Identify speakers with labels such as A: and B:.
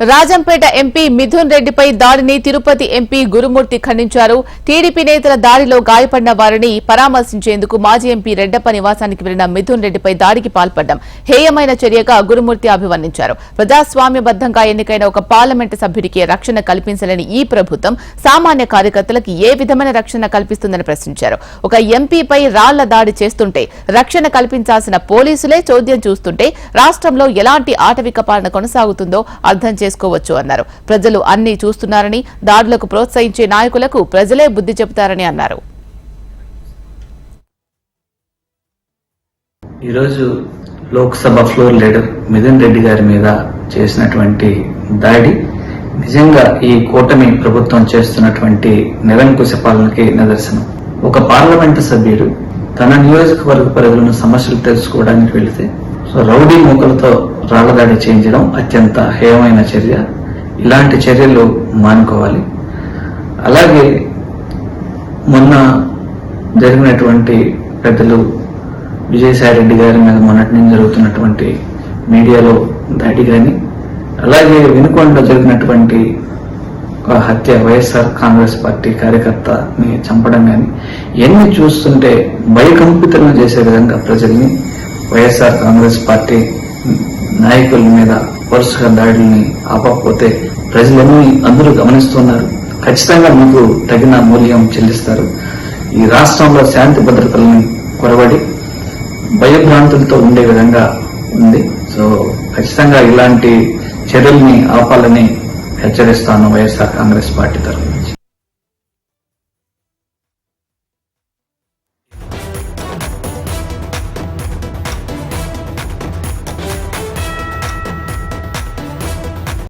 A: Rajampet MP Mithun రెడ్డిపై దాడిని Tirupati MP గురుమూర్తి ఖండించారు. టీడీపీ నేతల దాడిలో గాయపడిన వారిని పరామర్శించేందుకు మాజీ ఎంపీ రెడ్డప్ప నివాసానికి వెళ్ళిన మిథున్ రెడ్డిపై దాడికి పాల్పడ్డం హేయమైన చర్యగా గురుమూర్తి అభివర్ణించారు. ప్రజాస్వామ్యబద్దంగా ఎన్నికైన ఒక పార్లమెంటు సభ్యుడికి రక్షణ కల్పించలేని ఈ ప్రభుత్వం సామాన్య కార్యకర్తలకు ఏ విధమైన రక్షణ కల్పిస్తుందని ప్రశ్నించారు. ఒక ఎంపీపై రాళ్ళ దాడి చేస్తుంటే రక్షణ కల్పించాల్సిన పోలీసులే చోద్యం చూస్తుంటే రాష్ట్రంలో ఎలాంటి ఆటవిక పాలన కొనసాగుతుందో అర్థం చేసుకోవచ్చు అన్నారు. ప్రజలు అన్ని చూస్తున్నారని దాడులకు ప్రోత్సహించే నాయకులకు ప్రజలే బుద్ధి చెబుతారని అన్నారు.
B: ఈరోజు లోక్సభ ఫ్లోర్ లీడర్ మిథున్ రెడ్డి గారి మీద చేసినటువంటి దాడి నిజంగా ఈ కూటమి ప్రభుత్వం చేస్తున్నటువంటి నిరంకుశ పాలనకి నిదర్శనం. ఒక పార్లమెంటు సభ్యుడు తన నియోజకవర్గ పరిధిలోని సమస్యలు తెలుసుకోవడానికి వెళితే సో రౌడీ మూకలతో రాళ్ళదాడి చేయించడం అత్యంత హేయమైన చర్య. ఇలాంటి చర్యలు మానుకోవాలి. అలాగే మొన్న జరిగినటువంటి పెద్దలు విజయసాయి రెడ్డి గారి మీద మొన్నటి నుంచి జరుగుతున్నటువంటి మీడియాలో దాడి కానీ అలాగే వినుకొండ జరిగినటువంటి ఒక హత్య వైఎస్ఆర్ కాంగ్రెస్ పార్టీ కార్యకర్తని చంపడం కానీ ఇవన్నీ చూస్తుంటే భయకంపితులను చేసే విధంగా ప్రజల్ని వైఎస్ఆర్ కాంగ్రెస్ పార్టీ నాయకుల మీద వరుసగా దాడుల్ని ఆపకపోతే ప్రజలను అందరూ గమనిస్తున్నారు. ఖచ్చితంగా మీకు తగిన మూల్యం చెల్లిస్తారు. ఈ రాష్ట్రంలో శాంతి భద్రతలను కొరబడి భయభ్రాంతులతో ఉండే విధంగా ఉంది. సో ఖచ్చితంగా ఇలాంటి చర్యల్ని ఆపాలని హెచ్చరిస్తాను వైఎస్ఆర్ కాంగ్రెస్ పార్టీ తరఫున.